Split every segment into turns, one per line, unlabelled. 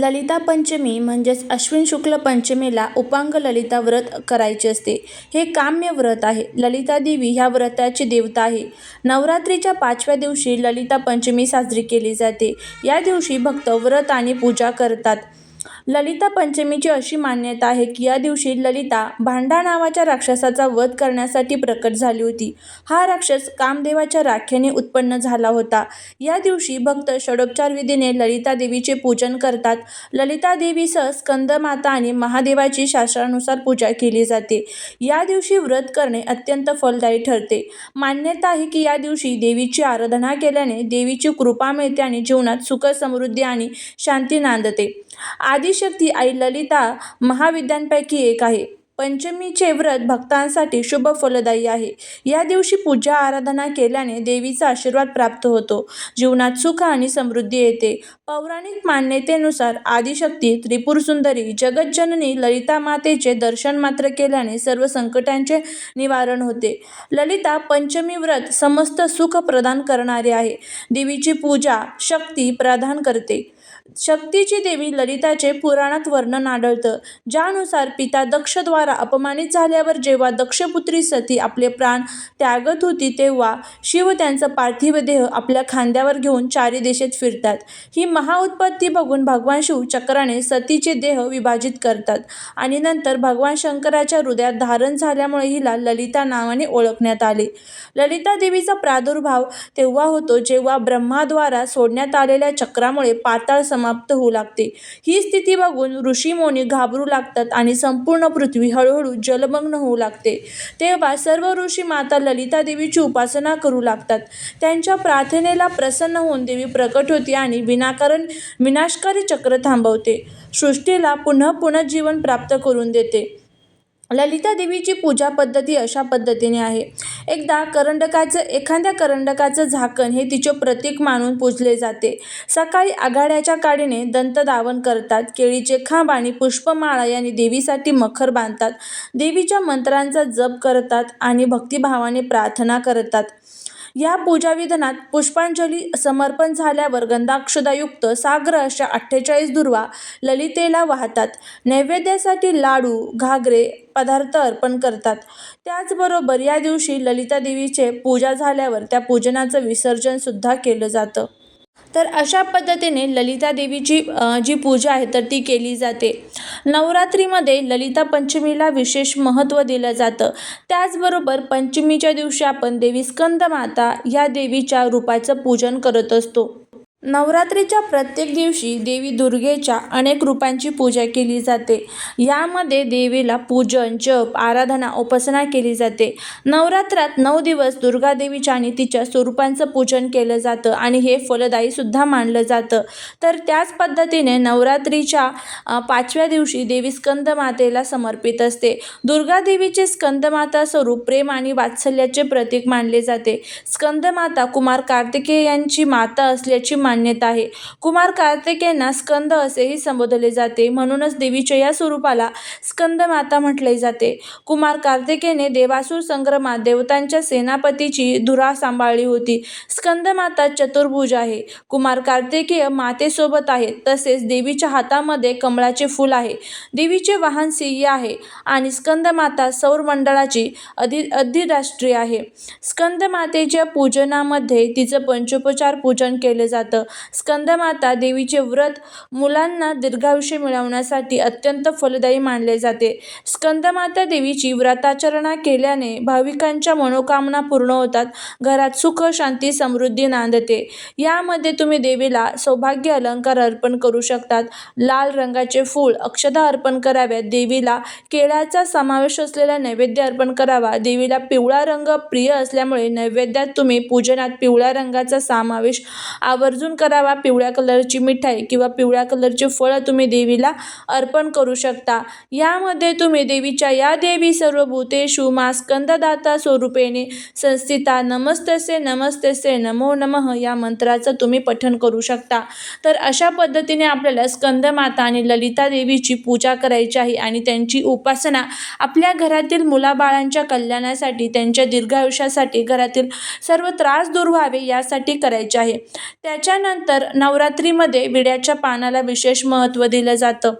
ललिता पंचमी म्हणजेच अश्विन शुक्ल पंचमीला उपांग ललिता व्रत करायचे असते. हे काम्य व्रत आहे. ललिता देवी ह्या व्रताची देवता आहे. नवरात्रीच्या पाचव्या दिवशी ललिता पंचमी साजरी केली जाते. या दिवशी भक्त व्रत आणि पूजा करतात. ललिता पंचमीची अशी मान्यता आहे की या दिवशी ललिता भांडा नावाच्या राक्षसाचा वध करण्यासाठी प्रकट झाली होती. हा राक्षस कामदेवाच्या राखेने उत्पन्न झाला होता. या दिवशी भक्त षडोपचार विधीने ललिता देवीचे पूजन करतात. ललिता देवीसह स्कंदमाता आणि महादेवाची शास्त्रानुसार पूजा केली जाते. या दिवशी व्रत करणे अत्यंत फलदायी ठरते. मान्यता आहे की या दिवशी देवीची आराधना केल्याने देवीची कृपा मिळते आणि जीवनात सुख समृद्धी आणि शांती नांदते. आदिशक्ती आई ललिता महाविद्यांपैकी एक आहे. पंचमीचे व्रत भक्तांसाठी शुभ फलदायी आहे. या दिवशी पूजा आराधना केल्याने देवीचा आशीर्वाद प्राप्त होतो. जीवनात सुख आणि समृद्धी येते. पौराणिक मान्यतेनुसार आदिशक्ती त्रिपुर सुंदरी जगज्जननी ललिता मातेचे दर्शन मात्र केल्याने सर्व संकटांचे निवारण होते. ललिता पंचमी व्रत समस्त सुख प्रदान करणारे आहे. देवीची पूजा शक्ती प्रदान करते. शक्तीची देवी ललिताचे पुराणात वर्णन आढळतं. ज्यानुसार पिता दक्षद्वारा अपमानित झाल्यावर जेव्हा दक्षपुत्री सती आपले प्राण त्यागत होती तेव्हा शिव त्यांचा पार्थिव देह आपल्या खांद्यावर घेऊन चारी दिशेत फिरतात. ही महाउत्पत्ती बघून भगवान शिव चक्राने सतीचे देह विभाजित करतात आणि नंतर भगवान शंकराच्या हृदयात धारण झाल्यामुळे हिला ललिता नावाने ओळखण्यात आले. ललिता देवीचा प्रादुर्भाव तेव्हा होतो जेव्हा ब्रह्माद्वारा सोडण्यात आलेल्या चक्रामुळे पाताळ समाप्त होऊ लागते. ही स्थिती बघून ऋषीमुनी घाबरू लागतात आणि संपूर्ण पृथ्वी हळूहळू जलमग्न होऊ लागते. तेव्हा सर्व ऋषी माता ललिता देवीची उपासना करू लागतात. त्यांच्या प्रार्थनेला प्रसन्न होऊन देवी प्रकट होते आणि विनाकारण विनाशकारी चक्र थांबवते. सृष्टीला पुन्हा पुनर्जीवन प्राप्त करून देते. ललिता देवीची पूजा पद्धती अशा पद्धतीने आहे. एकदा करंडकाचं एखाद्या करंडकाचं झाकण हे तिचे प्रतीक मानून पूजले जाते. सकाळी आघाड्याच्या काडीने दंतदावन करतात. केळीचे खांब आणि पुष्पमाळा यांनी देवीसाठी मखर बांधतात. देवीच्या मंत्रांचा जप करतात आणि भक्तिभावाने प्रार्थना करतात. या पूजाविधानात पुष्पांजली समर्पण झाल्यावर गंधाक्षदायुक्त सागर अशा अठ्ठेचाळीस दुर्वा ललितेला वाहतात. नैवेद्यासाठी लाडू, घागरे, पदार्थ अर्पण करतात. त्याचबरोबर या दिवशी ललिता देवीचे पूजा झाल्यावर त्या पूजनाचं विसर्जन सुद्धा केलं जातं. तर अशा पद्धतीने ललिता देवीची जी पूजा आहे तर ती केली जाते. नवरात्रीमध्ये ललिता पंचमीला विशेष महत्त्व दिलं जातं. त्याचबरोबर पंचमीच्या दिवशी आपण देवी स्कंदमाता ह्या देवीच्या रूपाचं पूजन करत असतो. नवरात्रीच्या प्रत्येक दिवशी देवी दुर्गेच्या अनेक रूपांची पूजा केली जाते. यामध्ये देवीला पूजन, जप, आराधना, उपासना केली जाते. नवरात्रात नऊ दिवस दुर्गा देवीच्या आणि तिच्या स्वरूपांचं पूजन केलं जातं आणि हे फलदायीसुद्धा मानलं जातं. तर त्याच पद्धतीने नवरात्रीच्या पाचव्या दिवशी देवी स्कंदमातेला समर्पित असते. दुर्गा देवीचे स्कंदमाता स्वरूप प्रेम आणि वात्सल्याचे प्रतीक मानले जाते. स्कंदमाता कुमार कार्तिकेयांची माता असल्याची मान्यता आहे. कुमार कार्तिकेयांना स्कंद असेही संबोधले जाते. म्हणूनच देवीच्या या स्वरूपाला स्कंदमाता म्हटले जाते. कुमार कार्तिकेयने देवासूर संग्रमात देवतांच्या सेनापतीची धुरा सांभाळली होती. स्कंदमाता चतुर्भुज आहे. कुमार कार्तिकेय मातेसोबत आहेत. तसेच देवीच्या हातामध्ये कमळाचे फूल आहे. देवीचे वाहन सिंह आहे आणि स्कंदमाता सौर मंडळाची अधिराष्ट्रीय आहे. स्कंदमातेच्या पूजनामध्ये तिचं पंचोपचार पूजन केलं जातं. स्कंदमाता देवीचे व्रत मुलांना दीर्घायुष्य मिळवण्यासाठी अत्यंत फलदायी मानले जाते. स्कंदमाता देवीची व्रताचरणा केल्याने भाविकांच्या मनोकामना पूर्ण होतात. घरात सुख, शांती, समृद्धी नांदते. यामध्ये तुम्ही देवीला सौभाग्य अलंकार अर्पण करू शकतात. लाल रंगाचे फूल, अक्षता अर्पण कराव्यात. देवीला केळ्याचा समावेश असलेला नैवेद्य अर्पण करावा. देवीला पिवळा रंग प्रिय असल्यामुळे नैवेद्यात तुम्ही पूजनात पिवळ्या रंगाचा समावेश आवर्जून करावा. पिवळ्या कलरची मिठाई किंवा पिवळ्या कलरची फळं तुम्ही देवीला अर्पण करू शकता. यामध्ये तुम्ही देवीच्या या देवी सर्वभूतेषु मा स्कंददाता स्वरूपेने संस्थिता नमस्तसे नमस्तसे नमो नमः या मंत्राचं तुम्ही पठण करू शकता. तर अशा पद्धतीने आपल्याला स्कंदमाता आणि ललिता देवीची पूजा करायची आहे आणि त्यांची उपासना आपल्या घरातील मुलाबाळांच्या कल्याणासाठी, त्यांच्या दीर्घायुष्यासाठी, घरातील सर्व त्रास दूर व्हावे यासाठी करायचे आहे. त्याच्या त्यानंतर नवरात्रीमध्ये विड्याच्या पानाला विशेष महत्त्व दिलं जातं.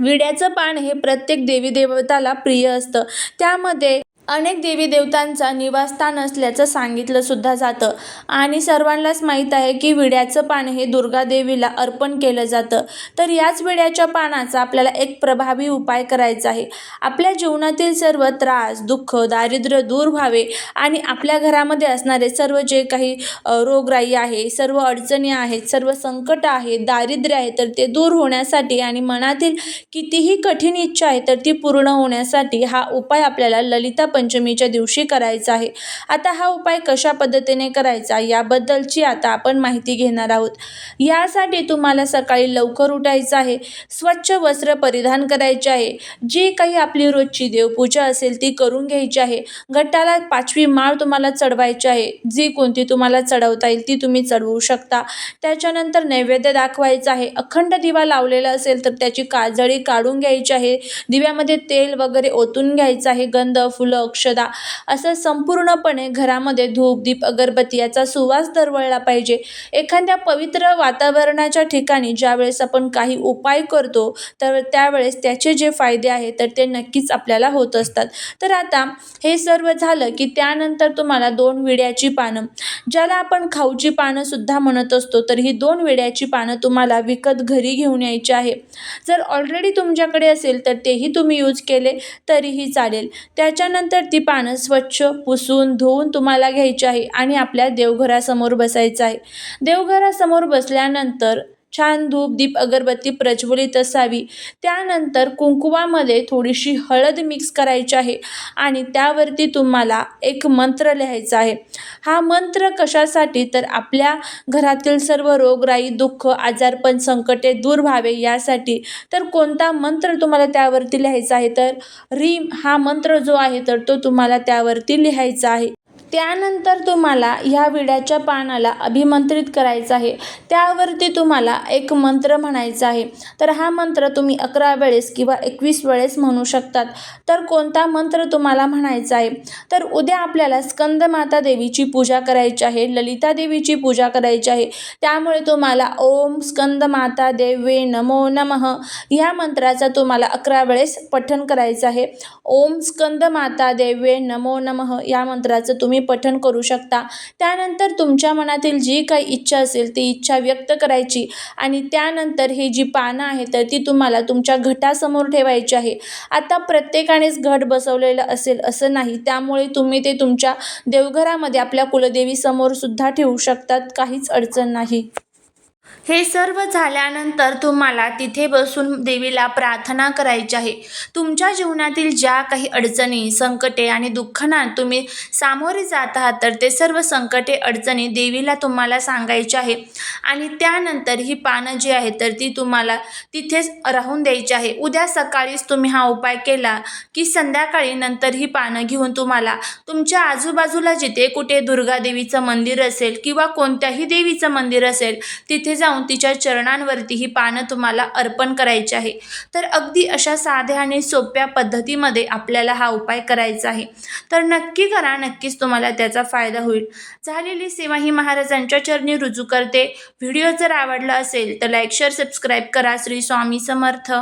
विड्याचं पान हे प्रत्येक देवी देवताला प्रिय असतं. त्यामध्ये अनेक देवी देवतांचा निवासस्थान असल्याचं सांगितलं सुद्धा जातं. आणि सर्वांनाच माहीत आहे की विड्याचं पान हे दुर्गा देवीला अर्पण केलं जातं. तर याच विड्याच्या पानाचा आपल्याला एक प्रभावी उपाय करायचा आहे. आपल्या जीवनातील सर्व त्रास दुःख दारिद्र्य दूर व्हावे आणि आपल्या घरामध्ये असणारे सर्व जे काही रोगराई आहे सर्व अडचणी आहेत सर्व संकट आहे दारिद्र्य आहे तर ते दूर होण्यासाठी आणि मनातील कितीही कठीण इच्छा आहे तर ती पूर्ण होण्यासाठी हा उपाय आपल्याला ललिता पंचमीच्या दिवशी करायचा आहे. आता हा उपाय कशा पद्धतीने करायचा याबद्दलची आता आपण माहिती घेणार आहोत. यासाठी तुम्हाला सकाळी लवकर उठायचं आहे. स्वच्छ वस्त्र परिधान करायचे आहे. जी काही आपली रोजची देवपूजा असेल ती करून घ्यायची आहे. गटाला पाचवी माळ तुम्हाला चढवायची आहे. जी कोणती तुम्हाला चढवता येईल ती तुम्ही चढवू शकता. त्याच्यानंतर नैवेद्य दाखवायचा आहे. अखंड दिवा लावलेला असेल तर त्याची काजळी काढून घ्यायची आहे. दिव्यामध्ये तेल वगैरे ओतून घ्यायचं आहे. गंध फुलं अक्षदा असं संपूर्णपणे घरामध्ये धूप दीप अगरबत्ती याचा सुवास दरवळला पाहिजे. एखाद्या पवित्र वातावरणाच्या ठिकाणी ज्यावेळेस आपण काही उपाय करतो तर त्यावेळेस त्याचे जे फायदे आहेत तर ते नक्कीच आपल्याला होत असतात. तर आता हे सर्व झालं की त्यानंतर तुम्हाला दोन विड्याची पानं. ज्याला आपण खाऊची पानं सुद्धा म्हणत असतो तर ही दोन विड्याची पानं तुम्हाला विकत घरी घेऊन यायची आहे. जर ऑलरेडी तुमच्याकडे असेल तर तेही तुम्ही यूज केले तरीही चालेल. त्याच्यानंतर ती पानं स्वच्छ पुसून धुवून तुम्हाला घ्यायची आहे आणि आपल्या देवघरासमोर बसायचं आहे. देवघरासमोर बसल्यानंतर छान धूप दीप अगरबत्ती प्रज्वलित असावी. त्यानंतर कुंकुवामध्ये थोडीशी हळद मिक्स करायची आहे आणि त्यावरती तुम्हाला एक मंत्र लिहायचा आहे. हा मंत्र कशासाठी? तर आपल्या घरातील सर्व रोगराई दुःख आजारपण संकटे दूर व्हावे यासाठी. तर कोणता मंत्र तुम्हाला त्यावरती लिहायचा आहे? तर रीम हा मंत्र जो आहे तर तो तुम्हाला त्यावरती लिहायचा आहे. त्यानंतर तुम्हाला ह्या विड्याच्या पानाला अभिमंत्रित करायचं आहे. त्यावरती तुम्हाला एक मंत्र म्हणायचा आहे. तर हा मंत्र तुम्ही अकरा वेळेस किंवा एकवीस वेळेस म्हणू शकतात. तर कोणता मंत्र तुम्हाला म्हणायचा आहे? तर उद्या आपल्याला स्कंदमाता देवीची पूजा करायची आहे ललिता देवीची पूजा करायची आहे. त्यामुळे तुम्हाला ओम स्कंदमाता देवे नमो नमः ह्या मंत्राचा तुम्हाला अकरा वेळेस पठण करायचं आहे. ओम स्कंदमाता देवे नमो नमः या मंत्राचं तुम्ही तुम्ही पठण करू शकता. त्यानंतर तुमच्या मनातील जी काही इच्छा असेल ती इच्छा व्यक्त करायची आणि त्यानंतर ही जी पानं आहेत तर ती तुम्हाला तुमच्या घटासमोर ठेवायची आहे. आता प्रत्येकानेच घट बसवलेलं असेल असं नाही. त्यामुळे तुम्ही ते तुमच्या देवघरामध्ये आपल्या कुलदेवीसमोर सुद्धा ठेवू शकतात. काहीच अडचण नाही. हे सर्व झाल्यानंतर तुम्हाला तिथे बसून देवीला प्रार्थना करायची आहे. तुमच्या जीवनातील ज्या काही अडचणी संकटे आणि दुःखांना तुम्ही सामोरे जात आहात तर ते सर्व संकटे अडचणी देवीला तुम्हाला सांगायचे आहे. आणि त्यानंतर ही पानं जी आहेत तर ती तुम्हाला तिथेच राहून द्यायची आहे. उद्या सकाळीच तुम्ही हा उपाय केला की संध्याकाळी नंतर ही पानं घेऊन तुम्हाला तुमच्या आजूबाजूला जिथे कुठे दुर्गा देवीचं मंदिर असेल किंवा कोणत्याही देवीचं मंदिर असेल तिथे जाऊन तिच्या चरणांवरती ही पानं तुम्हाला अर्पण करायची आहे. तर अगदी अशा साध्या आणि सोप्या पद्धतीमध्ये आपल्याला हा उपाय करायचा आहे. तर नक्की करा नक्कीच तुम्हाला त्याचा फायदा होईल. झालेली सेवा ही महाराजांच्या चरणी रुजू करते. व्हिडिओ जर आवडला असेल तर लाईक शेअर सबस्क्राईब करा. श्री स्वामी समर्थ.